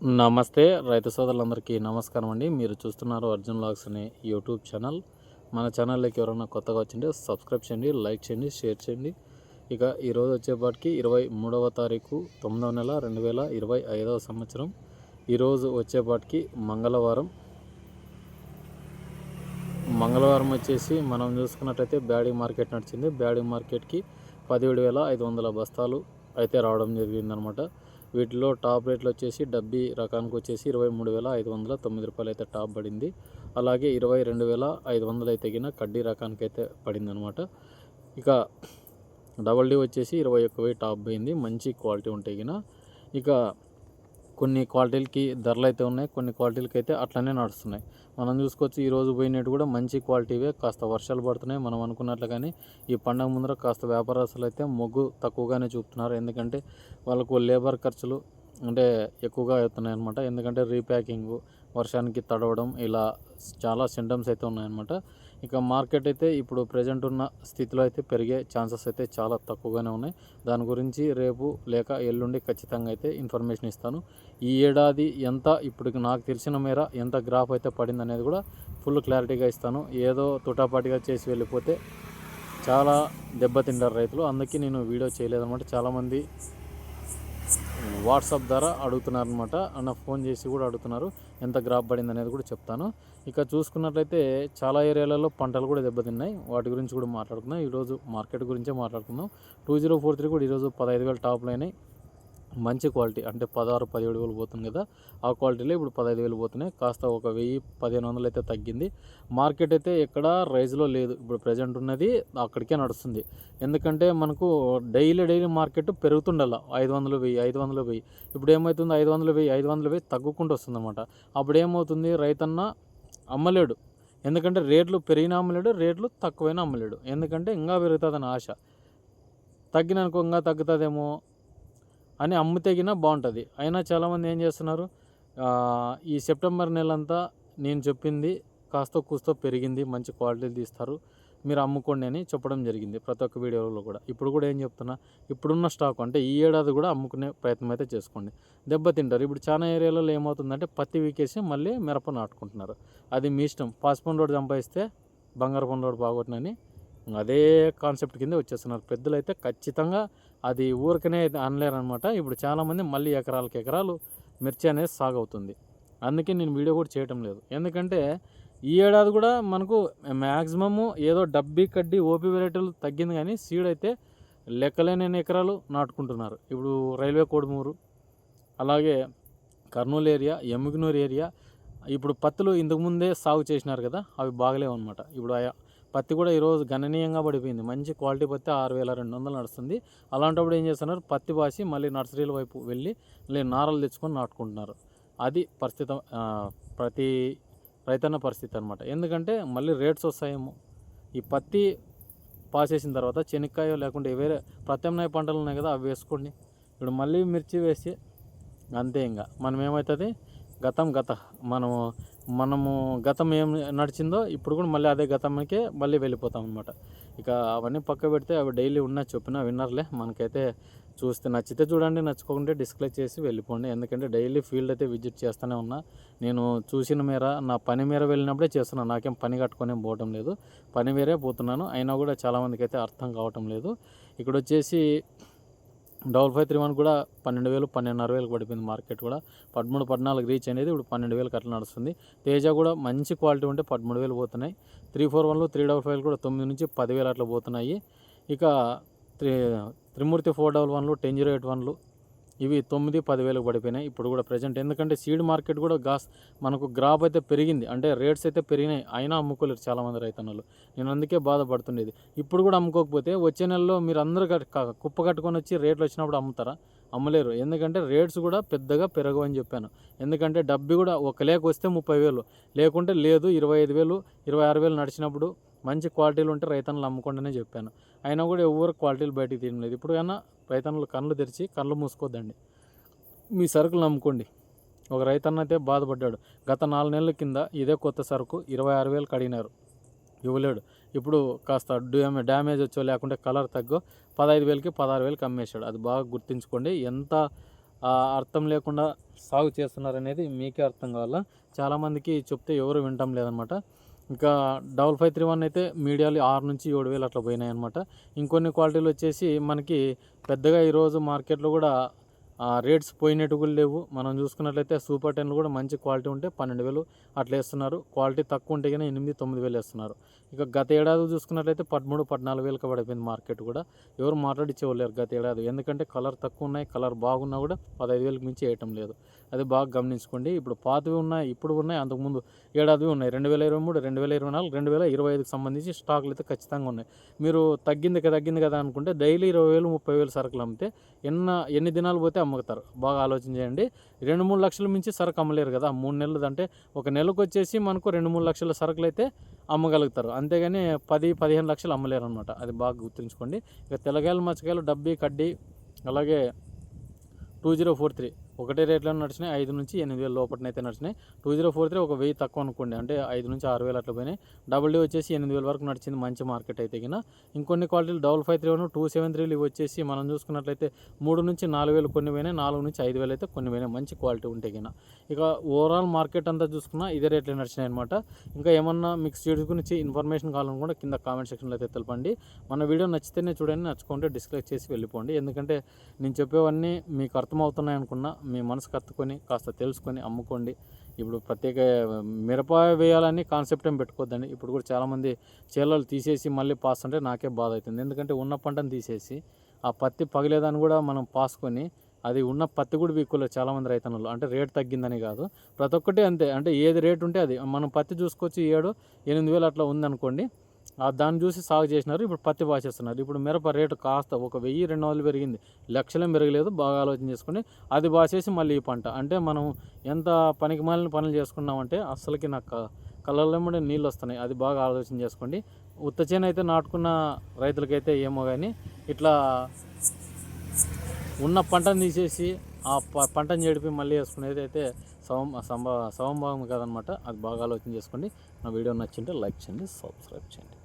నమస్తే రైతు సోదరులందరికీ నమస్కారం అండి. మీరు చూస్తున్నారు అర్జున్ లాగ్స్ అనే యూట్యూబ్ ఛానల్. మన ఛానల్లోకి ఎవరైనా కొత్తగా వచ్చింటే సబ్స్క్రైబ్ చేయండి లైక్ చేయండి షేర్ చేయండి. ఇక ఈరోజు వచ్చేపాటికి ఇరవై మూడవ తారీఖు తొమ్మిదవ నెల రెండు వేల ఇరవై ఐదవ సంవత్సరం. ఈరోజు వచ్చేపాటికి మంగళవారం. మంగళవారం వచ్చేసి మనం చూసుకున్నట్టయితే బ్యాడీ మార్కెట్ నడిచింది. బ్యాడీ మార్కెట్కి పదిహేడు వేల ఐదు వందల బస్తాలు అయితే రావడం జరిగిందనమాట. వీటిలో టాప్ రేట్లు వచ్చేసి డబ్బీ రకానికి వచ్చేసి ఇరవై మూడు వేల ఐదు వందల తొమ్మిది రూపాయలు అయితే టాప్ పడింది. అలాగే ఇరవై రెండు వేల ఐదు వందలు అయితే గిన కడ్డీ రకానికి అయితే పడింది అనమాట ఇక డబల్ డీ వచ్చేసి ఇరవై ఒక్క వెయ్యి టాప్ పోయింది. మంచి క్వాలిటీ ఉంటాయి గిన. ఇక కొన్ని క్వాలిటీలకి ధరలు అయితే ఉన్నాయి కొన్ని క్వాలిటీలకి అయితే అట్లనే నడుస్తున్నాయి. మనం చూసుకోవచ్చు ఈరోజు పోయినట్టు కూడా మంచి క్వాలిటీవే కాస్త వర్షాలు పడుతున్నాయి మనం అనుకున్నట్లు కానీ ఈ పండగ ముందర కాస్త వ్యాపారస్తులు అయితే మొగ్గు తక్కువగానే చూపుతున్నారు. ఎందుకంటే వాళ్ళకు లేబర్ ఖర్చులు అంటే ఎక్కువగా అవుతున్నాయి అనమాట ఎందుకంటే రీప్యాకింగ్ వర్షానికి తడవడం ఇలా చాలా సింటమ్స్ అయితే ఉన్నాయన్నమాట. ఇక మార్కెట్ అయితే ఇప్పుడు ప్రజెంట్ ఉన్న స్థితిలో అయితే పెరిగే ఛాన్సెస్ అయితే చాలా తక్కువగానే ఉన్నాయి. దాని గురించి రేపు లేక ఎల్లుండి ఖచ్చితంగా అయితే ఇన్ఫర్మేషన్ ఇస్తాను. ఈ ఏడాది ఎంత ఇప్పుడు నాకు తెలిసిన మేర ఎంత గ్రాఫ్ అయితే పడింది అనేది కూడా ఫుల్ క్లారిటీగా ఇస్తాను. ఏదో తుటాపాటిగా చేసి వెళ్ళిపోతే చాలా దెబ్బతింటారు రైతులు. అందుకే నేను వీడియో చేయలేదన్నమాట. చాలామంది వాట్సాప్ ద్వారా అడుగుతున్నారు అనమాట అన్న ఫోన్ చేసి కూడా అడుగుతున్నారు. ఎంత గ్రాఫ్ పడింది అనేది కూడా చెప్తాను. ఇక చూసుకున్నట్లయితే చాలా ఏరియాలలో పంటలు కూడా దెబ్బతిన్నాయి. వాటి గురించి కూడా మాట్లాడుకుందాం. ఈరోజు మార్కెట్ గురించే మాట్లాడుకుందాం. టూ జీరో ఫోర్ త్రీ కూడా ఈరోజు పదహైదు వేల టాప్లు అయినాయి మంచి క్వాలిటీ అంటే పదహారు పదిహేడు వేలు పోతుంది కదా. ఆ క్వాలిటీలో ఇప్పుడు పదహైదు వేలు పోతున్నాయి. కాస్త ఒక వెయ్యి పదిహేను వందలు అయితే తగ్గింది. మార్కెట్ అయితే ఎక్కడ రైజ్లో లేదు. ఇప్పుడు ప్రజెంట్ ఉన్నది అక్కడికే నడుస్తుంది. ఎందుకంటే మనకు డైలీ డైలీ మార్కెట్ పెరుగుతుండాల. ఐదు వందలు వెయ్యి ఐదు వందలు వెయ్యి. ఇప్పుడు ఏమవుతుంది ఐదు వందలు వెయ్యి ఐదు వందలు వెయ్యి తగ్గుకుంటూ వస్తుందన్నమాట. అప్పుడు ఏమవుతుంది రైతన్న అమ్మలేడు. ఎందుకంటే రేట్లు పెరిగిన అమ్మలేడు రేట్లు తక్కువైనా అమ్మలేడు. ఎందుకంటే ఇంకా పెరుగుతుందని ఆశ. తగ్గిననుకో ఇంకా తగ్గుతుందేమో అని అమ్మితేగినా బాగుంటుంది. అయినా చాలామంది ఏం చేస్తున్నారు? ఈ సెప్టెంబర్ నెలంతా నేను చెప్పింది కాస్త కూస్తో పెరిగింది మంచి క్వాలిటీలు తీస్తారు. మీరు అమ్ముకోండి అని చెప్పడం జరిగింది ప్రతి ఒక్క వీడియోలో కూడా. ఇప్పుడు కూడా ఏం చెప్తున్నా ఇప్పుడున్న స్టాక్ అంటే ఈ ఏడాది కూడా అమ్ముకునే ప్రయత్నం అయితే చేసుకోండి. దెబ్బతింటారు. ఇప్పుడు చాలా ఏరియాలలో ఏమవుతుందంటే పత్తి వీకేసి మళ్ళీ మిరప నాటుకుంటున్నారు. అది మీ ఇష్టం. పాస్పోన్ రోడ్ సంపాదిస్తే బంగారు పని రోడ్ బాగొట్టినని అదే కాన్సెప్ట్ కింద వచ్చేస్తున్నారు. పెద్దలు అయితే ఖచ్చితంగా అది ఊరికనే అనలేరనమాట ఇప్పుడు చాలామంది మళ్ళీ ఎకరాలకు ఎకరాలు మిర్చి అనేది సాగవుతుంది. అందుకే నేను వీడియో కూడా చేయటం లేదు. ఎందుకంటే ఈ ఏడాది కూడా మనకు మ్యాక్సిమము ఏదో డబ్బి కడ్డీ ఓపీ వెరైటీలు తగ్గింది కానీ సీడ్ అయితే లెక్కలేని ఎకరాలు నాటుకుంటున్నారు. ఇప్పుడు రైల్వే కోడుమూరు అలాగే కర్నూలు ఏరియా ఎమ్మిగనూరు ఏరియా ఇప్పుడు పత్తులు ఇంతకుముందే సాగు చేసినారు కదా అవి బాగలేవు అనమాట ఇప్పుడు పత్తి కూడా ఈరోజు గణనీయంగా పడిపోయింది. మంచి క్వాలిటీ పత్తి ఆరు వేల రెండు వందలు నడుస్తుంది. అలాంటప్పుడు ఏం చేస్తున్నారు? పత్తి పాసి మళ్ళీ నర్సరీల వైపు వెళ్ళి మళ్ళీ నారలు తెచ్చుకొని నాటుకుంటున్నారు. అది పరిస్థితి ప్రతి రైతన్న పరిస్థితి అనమాట ఎందుకంటే మళ్ళీ రేట్స్ వస్తాయేమో. ఈ పత్తి పాస్ చేసిన తర్వాత చెనక్కాయ లేకుంటే వేరే ప్రత్యామ్నాయ పంటలు ఉన్నాయి కదా అవి వేసుకోండి. ఇప్పుడు మళ్ళీ మిర్చి వేసి అంతే ఇంకా. మనం ఏమవుతుంది గతం గత. మనము మనము గతం ఏం నడిచిందో ఇప్పుడు కూడా మళ్ళీ అదే గతంకే మళ్ళీ వెళ్ళిపోతాం అనమాట ఇక అవన్నీ పక్క పెడితే అవి డైలీ ఉన్న చెప్పినా విన్నర్లే. మనకైతే చూస్తే నచ్చితే చూడండి నచ్చుకోకుంటే డిస్ప్లే చేసి వెళ్ళిపోండి. ఎందుకంటే డైలీ ఫీల్డ్ అయితే విజిట్ చేస్తూనే ఉన్నా. నేను చూసిన మేర నా పని మేర వెళ్ళినప్పుడే చేస్తున్నాను నాకేం పని కట్టుకొని పోవటం లేదు. పని మీరే పోతున్నాను. అయినా కూడా చాలామందికి అయితే అర్థం కావటం లేదు. ఇక్కడ వచ్చేసి డబల్ ఫైవ్ త్రీ వన్ కూడా పన్నెండు వేలు పన్నెండున్నర వేలు పడిపోయింది మార్కెట్ కూడా. పదమూడు పద్నాలుగు రీచ్ అనేది ఇప్పుడు పన్నెండు వేలకు అట్లా నడుస్తుంది. తేజ కూడా మంచి క్వాలిటీ ఉంటే పదమూడు వేలు పోతున్నాయి. త్రీ ఫోర్ వన్లు త్రీ డబల్ ఫైవ్ కూడా తొమ్మిది నుంచి పదివేలు అట్లా పోతున్నాయి. ఇక త్రీ త్రిమూర్తి ఫోర్ డబల్ వన్లు టెన్ జీరో ఎయిట్ వన్లు ఇవి తొమ్మిది పదివేలకు పడిపోయినాయి. ఇప్పుడు కూడా ప్రజెంట్ ఎందుకంటే సీడ్ మార్కెట్ కూడా గాస్ మనకు గ్రాప్ అయితే పెరిగింది. అంటే రేట్స్ అయితే పెరిగినాయి. అయినా అమ్ముకోలేరు చాలామంది రైతన్నలు. నేను అందుకే బాధపడుతుండేది. ఇప్పుడు కూడా అమ్ముకోకపోతే వచ్చే నెలలో మీరు అందరూ కుప్ప కట్టుకొని వచ్చి రేట్లు వచ్చినప్పుడు అమ్ముతారా? అమ్మలేరు. ఎందుకంటే రేట్స్ కూడా పెద్దగా పెరగవు అని చెప్పాను. ఎందుకంటే డబ్బి కూడా ఒక లేక వస్తే ముప్పై వేలు. లేకుంటే లేదు ఇరవై ఐదు వేలు ఇరవై ఆరు వేలు నడిచినప్పుడు మంచి క్వాలిటీలు ఉంటే రైతన్నలు అమ్ముకోండి చెప్పాను. అయినా కూడా ఎవరు క్వాలిటీలు బయటికి తీయడం లేదు. ఇప్పుడు అయినా రైతన్నలు కళ్ళు తెరిచి కళ్ళు మూసుకోద్దండి. మీ సరుకులు నమ్ముకోండి. ఒక రైతన్న అయితే బాధపడ్డాడు. గత నాలుగు నెలల కింద ఇదే కొత్త సరుకు ఇరవై ఆరు వేలు కడిగినారు ఇవ్వలేడు. ఇప్పుడు కాస్త డ్యామే డ్యామేజ్ వచ్చో లేకుంటే కలర్ తగ్గో పదహైదు వేలకి పదహారు వేలకి అమ్మేశాడు. అది బాగా గుర్తుంచుకోండి. ఎంత అర్థం లేకుండా సాగు చేస్తున్నారనేది మీకే అర్థం కావాలా? చాలామందికి చెప్తే ఎవరు వినటం లేదనమాట. ఇంకా డబల్ ఫైవ్ త్రీ వన్ అయితే మీడియాలు ఆరు నుంచి ఏడు వేలు అట్లా పోయినాయి అనమాట ఇంకొన్ని క్వాలిటీలు వచ్చేసి మనకి పెద్దగా ఈరోజు మార్కెట్లో కూడా రేట్స్ పోయినట్టు కూడా లేవు. మనం చూసుకున్నట్లయితే సూపర్ టెన్లు కూడా మంచి క్వాలిటీ ఉంటే పన్నెండు వేలు అట్లా వేస్తున్నారు. క్వాలిటీ తక్కువ ఉంటే కానీ ఎనిమిది తొమ్మిది వేలు వేస్తున్నారు. ఇక గత ఏడాది చూసుకున్నట్లయితే పదమూడు పద్నాలుగు వేలకు పడిపోయింది మార్కెట్ కూడా. ఎవరు మాట్లాడిచ్చేవాళ్ళు గత ఏడాది. ఎందుకంటే కలర్ తక్కువ ఉన్నాయి కలర్ బాగున్నా కూడా పదహైదు వేలకు మించి వేయటం లేదు. అది బాగా గమనించుకోండి. ఇప్పుడు పాతవి ఉన్నాయి ఇప్పుడు ఉన్నాయి అంతకుముందు ఏడాది ఉన్నాయి. రెండు వేల ఇరవై మూడు రెండు వేల ఇరవై నాలుగు రెండు వేల ఇరవై ఐదుకి సంబంధించి స్టాకులు అయితే ఖచ్చితంగా ఉన్నాయి. మీరు తగ్గింది కదా తగ్గింది కదా అనుకుంటే డైలీ ఇరవై వేలు ముప్పై వేలు సరుకులు అమ్మితే ఎన్న ఎన్ని దినాలు పోతే అమ్ముతారు. బాగా ఆలోచన చేయండి. రెండు మూడు లక్షల మించి సరుకు అమ్మలేరు కదా. మూడు నెలలు అంటే ఒక నెలకు వచ్చేసి మనకు రెండు మూడు లక్షల సరుకులు అయితే అమ్మగలుగుతారు. అంతేగాని పది పదిహేను లక్షలు అమ్మలేరు అనమాట అది బాగా గుర్తుంచుకోండి. ఇక తెల్లగాయలు మచ్చకాయలు డబ్బీ కడ్డీ అలాగే టూ జీరో ఫోర్ త్రీ ఒకటే రేట్లో నడిచినాయి ఐదు నుంచి ఎనిమిది వేల లోపలనైతే నడిచినాయి. టూ జీరో ఫోర్ త్రీ ఒక వెయ్యి తక్కువ అనుకోండి అంటే ఐదు నుంచి ఆరు వేలు అట్లా పోయినాయి. డబుల్ డీ వచ్చేసి ఎనిమిది వేల వరకు నడిచింది మంచి మార్కెట్ అయితే కింద ఇంకొన్ని క్వాలిటీలు double five three one two seven త్రీలు ఇవి వచ్చేసి మనం చూసుకున్నట్లయితే మూడు నుంచి నాలుగు వేలు కొన్ని పోయినాయి నాలుగు నుంచి ఐదు వేలు అయితే కొన్ని పోయినాయి మంచి క్వాలిటీ ఉంటే కింద ఇక ఓవరాల్ మార్కెట్ అంతా చూసుకున్నా ఇదే రేట్లో నడిచినాయి అనమాట ఇంకా ఏమన్నా మీకు సీడ్స్ గురించి ఇన్ఫర్మేషన్ కావాలనుకుంటే కింద కామెంట్ సెక్షన్లో అయితే తెలపండి. మన వీడియో నచ్చితేనే చూడండి నచ్చుకుంటే డిస్లైక్ చేసి వెళ్ళిపోండి. ఎందుకంటే నేను చెప్పేవన్నీ మీకు అర్థమవుతున్నాయి అనుకున్నా మీ మనసు కత్తుకొని కాస్త తెలుసుకొని అమ్ముకోండి. ఇప్పుడు ప్రత్యేక మిరప వేయాలని కాన్సెప్ట్ ఏం పెట్టుకోవద్దండి. ఇప్పుడు కూడా చాలామంది చేలలు తీసేసి మళ్ళీ పాస్ అంటే నాకే బాధ అవుతుంది. ఎందుకంటే ఉన్న పంటను తీసేసి ఆ పత్తి పగిలేదని కూడా మనం పాసుకొని అది ఉన్న పత్తి కూడా వీక్కులో చాలామంది రైతన్నులు. అంటే రేట్ తగ్గిందని కాదు. ప్రతి ఒక్కటి అంతే. అంటే ఏది రేట్ ఉంటే అది. మనం పత్తి చూసుకొచ్చి ఏడు ఎనిమిది వేలు అట్లా ఉందనుకోండి దాన్ని చూసి సాగు చేసినారు ఇప్పుడు పత్తి బాసేస్తున్నారు ఇప్పుడు మిరప రేటు కాస్త ఒక వెయ్యి రెండు వందలు పెరిగింది. లక్షలేం పెరగలేదు బాగా ఆలోచన చేసుకుని అది బాసేసి మళ్ళీ ఈ పంట. అంటే మనం ఎంత పనికి మాలిన పనులు చేసుకున్నామంటే అస్సలకి నాకు కళ్ళల్లో కూడా నీళ్ళు వస్తున్నాయి. అది బాగా ఆలోచన చేసుకోండి. ఉత్త చేను అయితే నాటుకున్న రైతులకైతే ఏమో కానీ ఇట్లా ఉన్న పంటను తీసేసి ఆ ప పంటను చెడిపి మళ్ళీ వేసుకునేది అయితే సవం సంభ సవంభావం కాదనమాట. అది బాగా ఆలోచన చేసుకోండి. నా వీడియో నచ్చింటే లైక్ చేయండి సబ్స్క్రైబ్ చేయండి.